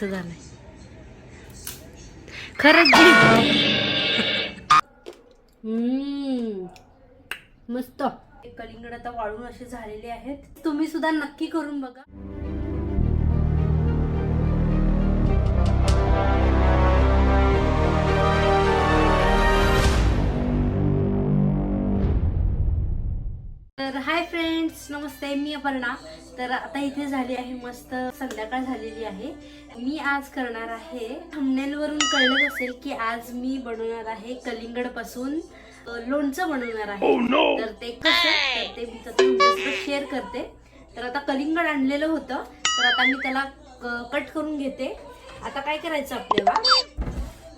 कसं झालंय खरंच हम्म. मस्त. कलिंगड आता वाळून असे झालेले आहेत. तुम्ही सुद्धा नक्की करून बघा. तर हाय फ्रेंड्स नमस्ते मी अपर्णा. तर आता इथे झाली आहे मस्त संध्याकाळ झालेली आहे. मी आज करणार आहे thumbnail वरून कळलंच असेल की आज मी बनवणार आहे कलिंगडपासून लोणचं बनवणार आहे. तर ते कसं ते मी तुमच्यासोबत शेअर करते. तर आता कलिंगड आणलेलं होतं तर आता मी त्याला कट करून घेते. आता काय करायचं आपल्याला?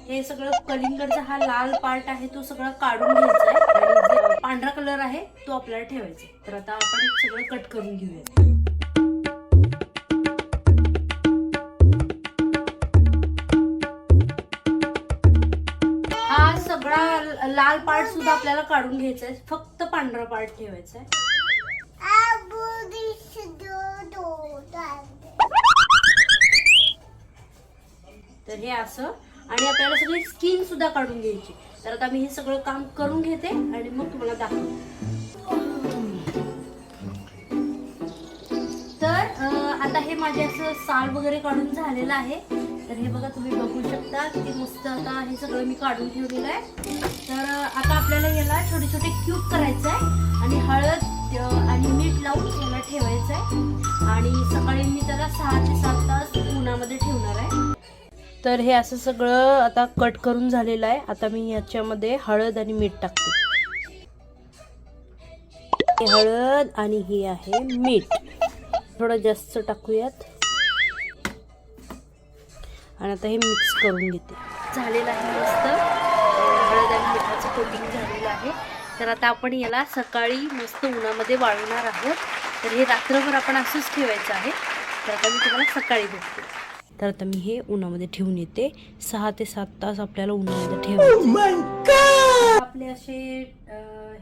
हे सगळं कलिंगडचा हा लाल पार्ट आहे तो सगळा काढून घ्यायचा आहे. आणि पांढरा कलर आहे तो आपल्याला ठेवायचा. तर आता आपण सगळं कट करून घेऊया. हा लाल पार्ट सुद्धा आपल्याला काढून घ्यायचा आहे फक्त पांढरा पार्ट ठेवायचा आहे तर हे असं. आणि आपल्याला सगळी स्किन सुद्धा काढून घ्यायची. तर आता मी हे सगळं काम करून घेते आणि मग तुम्हाला दाखवते. तर आता हे माझे असं साल वगैरे काढून झालेलं आहे. तर हे बघा तुम्ही बघू शकता किती मस्त आता हे सगळं मी काढून ठेवलेलं आहे. तर आता आपल्याला याला छोटे छोटे क्यूब करायचं आहे आणि हळद आणि मीठ लावून याला ठेवायचं आहे आणि सकाळी मी त्याला सहा ते सात तास उन्हामध्ये ठेवणार आहे. तर हे असं सगळं आता कट करून झालेलं आहे. आता मी याच्यामध्ये हळद आणि मीठ टाकते. हळद आणि हे आहे मीठ. थोडं जास्त टाकूयात. आणि आता हे मिक्स करून घेते. झालेलं आहे मस्त. हळद आणि मिठाचं कोटिंग झालेलं आहे. तर आता आपण याला सकाळी मस्त उन्हामध्ये वाळवणार आहोत. तर हे रात्रभर आपण असंच ठेवायचं आहे. तर आता मी तुम्हाला सकाळी भेटते. तर आता मी हे उन्हामध्ये ठेवून येते. सहा ते सात तास आपल्याला उन्हामध्ये ठेवायचे आपले असे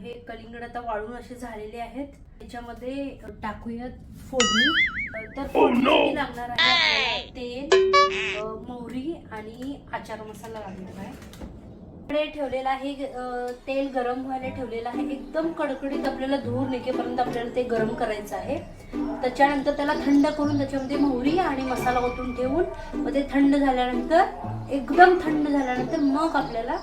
हे कलिंगड आता वाळून असे झालेले आहेत. त्याच्यामध्ये टाकूयात फोडणी. तर फोडणीसाठी लागणार आहे तेल मोहरी आणि आचार मसाला लागणार आहे. ठेवलेलं आहे तेल गरम व्हायला ठेवलेलं आहे. एकदम कडकडीत आपल्याला धूर निघेपर्यंत आपल्याला ते गरम करायचं आहे. त्याच्यानंतर त्याला थंड करून त्याच्यामध्ये मोहरी आणि मसाला ओतून ठेवून मग ते थंड झाल्यानंतर एकदम थंड झाल्यानंतर मग आपल्याला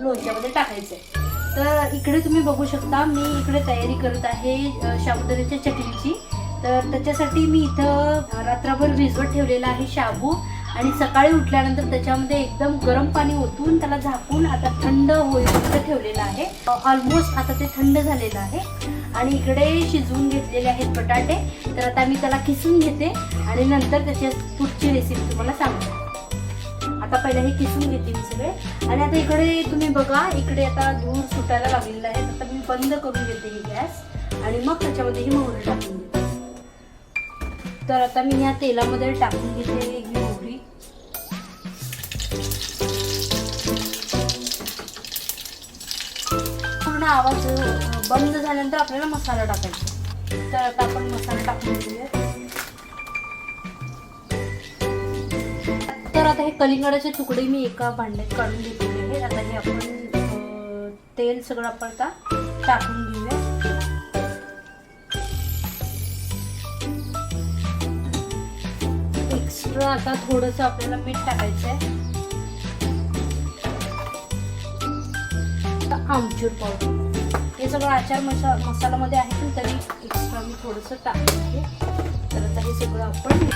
लोणच्यामध्ये टाकायचं आहे. तर इकडे तुम्ही बघू शकता मी इकडे तयारी करत आहे शाबुदाण्याच्या चटणीची. तर त्याच्यासाठी मी इथं रात्रभर भिजवत ठेवलेला आहे शाबू. आणि सकाळी उठल्यानंतर त्याच्यामध्ये एकदम गरम पाणी ओतून त्याला झाकून आता थंड होईपर्यंत ठेवलेलं आहे. ऑलमोस्ट आता ते थंड झालेलं आहे. आणि इकडे शिजवून घेतलेले आहेत बटाटे. तर आता मी त्याला किसून घेते आणि नंतर त्याची पुढची रेसिपी तुम्हाला सांगते. आता पहिलं हे किसून घेते मी सगळे. आणि आता इकडे तुम्ही बघा इकडे आता धूर सुटायला लागलेला आहे. आता मी बंद करून घेते ही गॅस. आणि मग त्याच्यामध्ये ही मोहरी टाकून घेते तर आता मी ह्या तेलामध्ये टाकून घेते ही मोहरी. पूर्ण आवाज बंद झाल्यानंतर आपल्याला मसाला टाकायचा. तर आता आपण मसाला टाकून घेऊया आता हे कलिंगडाचे तुकडे मी एका भांड्यात काढून घेतलेले आहे. आता हे आपण तेल सगळं आपण आता टाकून घेऊया. एक्स्ट्रा आता थोडंसं आपल्याला मीठ टाकायचं आहे. आमचूर पावडर. हे सगळं आचार मसा मसाल्यामध्ये आहे पण तरी एक्स्ट्रा मी थोडंसं टाकते तर आता हे सगळं आपण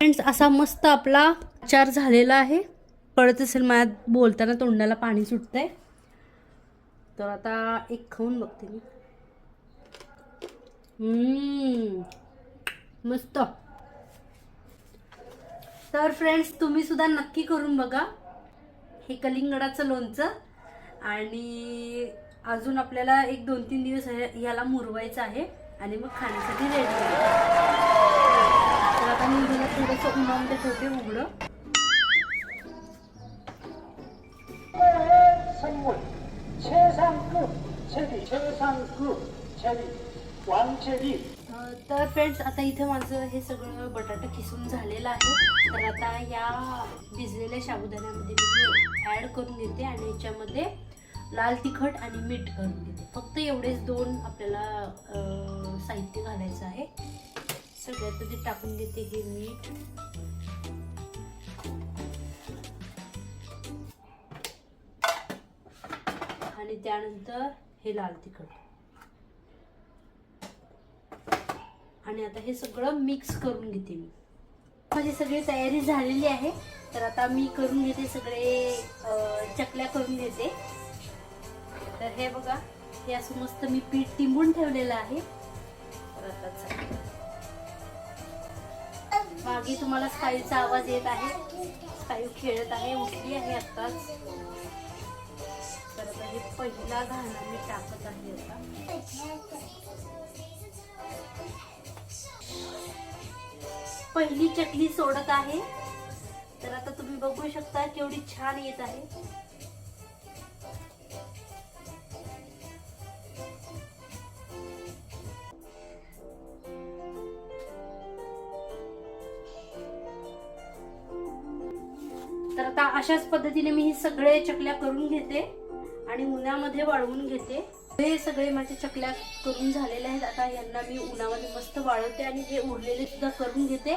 फ्रेंड्स असा मस्त आपला चार झालेला आहे. कळत असेल माझ्या बोलताना तोंडाला पाणी सुटतंय. तर आता एक खाऊन बघते मी. मस्त. तर फ्रेंड्स तुम्ही सुद्धा नक्की करून बघा. हे कलिंगडाचं लोणचं. आणि अजून आपल्याला एक दोन तीन दिवस ह्याला मुरवायचं आहे. आणि मग खाण्यासाठी रेडी म्हणून ठेवते उघडं. तर फ्रेंड्स आता इथे माझं हे सगळं बटाटा किसून झालेलं आहे. तर आता या भिजलेल्या साबुदाण्यामध्ये मी ॲड करून घेते आणि याच्यामध्ये लाल तिखट आणि मीठ करून देते फक्त एवढेच दोन आपल्याला साहित्य घालायचं आहे. सगळ्यात आधी टाकून घेते हे मीठ. आणि त्यानंतर हे लाल तिखट. आणि आता हे सगळं मिक्स करून घेते मी. माझी सगळी तयारी झालेली आहे. तर आता मी करून घेते सगळे चकल्या करून घेते. तर हे बघा हे असं मस्त मी पीठ टिंबून ठेवलेलं आहे. तर आता मागे तुम्हाला स्कायूचा आवाज येत आहे. स्कायू खेळत आहे उठली आहे आत्ताच. आता हे पहिला घाणा मी टाकत आहे आता. पहिली चकली सोडत आहे. तर आता तुम्ही बघू शकता केवढी छान येत आहे. तर आता अशाच पद्धतीने मी ही सगळे चकल्या करून घेते. आणि उन्हामध्ये वाळवून घेते. हे सगळे माझ्या चकल्या करून झालेले आहेत. आता यांना मी उन्हामध्ये मस्त वाळवते आणि हे उरलेले सुद्धा करून घेते.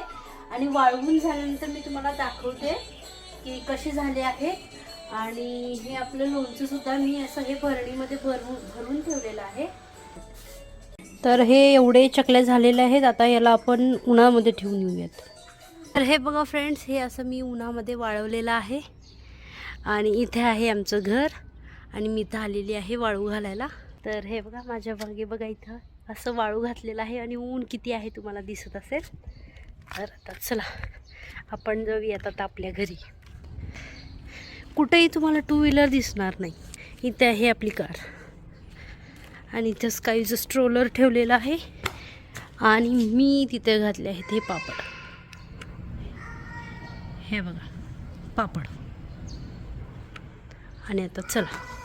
आणि वाळवून झाल्यानंतर मी तुम्हाला दाखवते की कसे झाले आहेत आणि हे आपलं लोणचं सुद्धा मी असं हे भरणीमध्ये भरून भरून ठेवलेलं आहे. तर हे एवढे चकल्या झालेले आहेत. आता याला आपण उन्हामध्ये ठेवून येऊयात. तर हे बघा फ्रेंड्स हे असं मी उन्हामध्ये वाळवलेलं आहे. आणि इथे आहे आमचं घर. आणि मी इथं आलेली आहे वाळू घालायला. तर हे बघा माझ्या मागे बघा इथं असं वाळू घातलेलं आहे आणि ऊन किती आहे तुम्हाला दिसत असेल. तर आता चला आपण जाऊयात आता आपल्या घरी. कुठेही तुम्हाला टू व्हीलर दिसणार नाही. इथे आहे आपली कार आणि इथं स्काईचं स्ट्रोलर ठेवलेलं आहे. आणि मी तिथे घातले आहेत हे पापड. हे बघा पापड. आणि आता चला.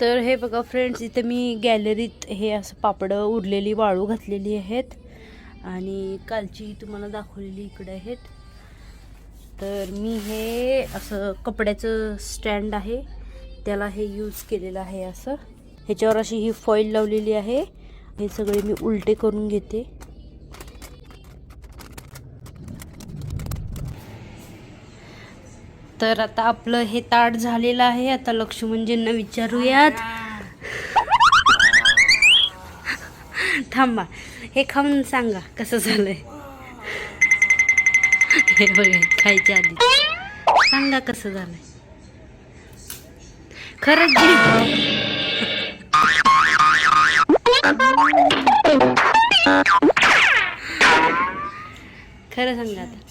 तर हे बघा फ्रेंड्स इथे मी गॅलरीत हे असं पापडं उरलेली वाळू घातलेली आहेत. आणि कालची तुम्हाला दाखवलेली इकडे आहेत. तर मी हे असं कपड्याचं स्टँड आहे. त्याला हे यूज केलेलं आहे असं. ह्याच्यावर अशी ही फॉईल लावलेली आहे. हे सगळे मी उलटे करून घेते. तर आता आपलं हे ताट झालेलं आहे. आता लक्ष्मणजींना विचारूयात. थांबा. हे खाऊन सांगा कसं झालंय. हे बघा खायच्या आधी. सांगा कसं झालंय. खरंच खरं सांगा आता.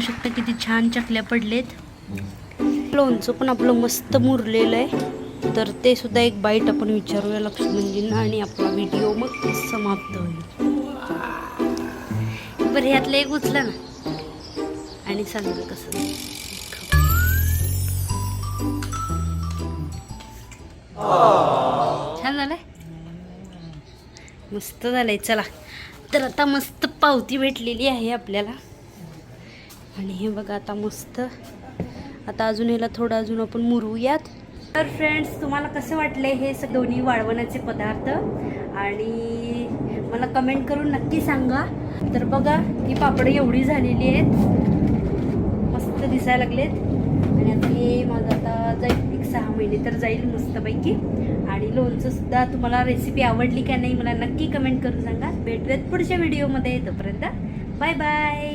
बघू शकता किती छान चकल्या पडलेत. लोणचं पण आपलं मस्त मुरलेलं आहे. तर ते सुद्धा एक बाईट आपण विचारूया लक्ष्मणजींना आणि आपला व्हिडिओ मग समाप्त होईल. बरं ह्यातलं एक उचला ना. आणि सांगा कसं. छान झालंय. मस्त झालंय चला. तर आता मस्त पावती भेटलेली आहे आपल्याला. आणि हे बघा आता मस्त. आता अजून ह्याला थोडं अजून आपण मुरवूयात. तर फ्रेंड्स तुम्हाला कसे वाटले हे स दोन्ही वाळवण्याचे पदार्थ? आणि मला कमेंट करून नक्की सांगा. तर बघा ही पापडं एवढी झालेली आहेत. मस्त दिसायला लागलेत. आणि आता हे माझं आता जाईल. एक सहा महिने तर जाईल मस्तपैकी. आणि लोणचंसुद्धा तुम्हाला रेसिपी आवडली का नाही मला नक्की कमेंट करून सांगा. भेटूयात पुढच्या व्हिडिओमध्ये तोपर्यंत बाय बाय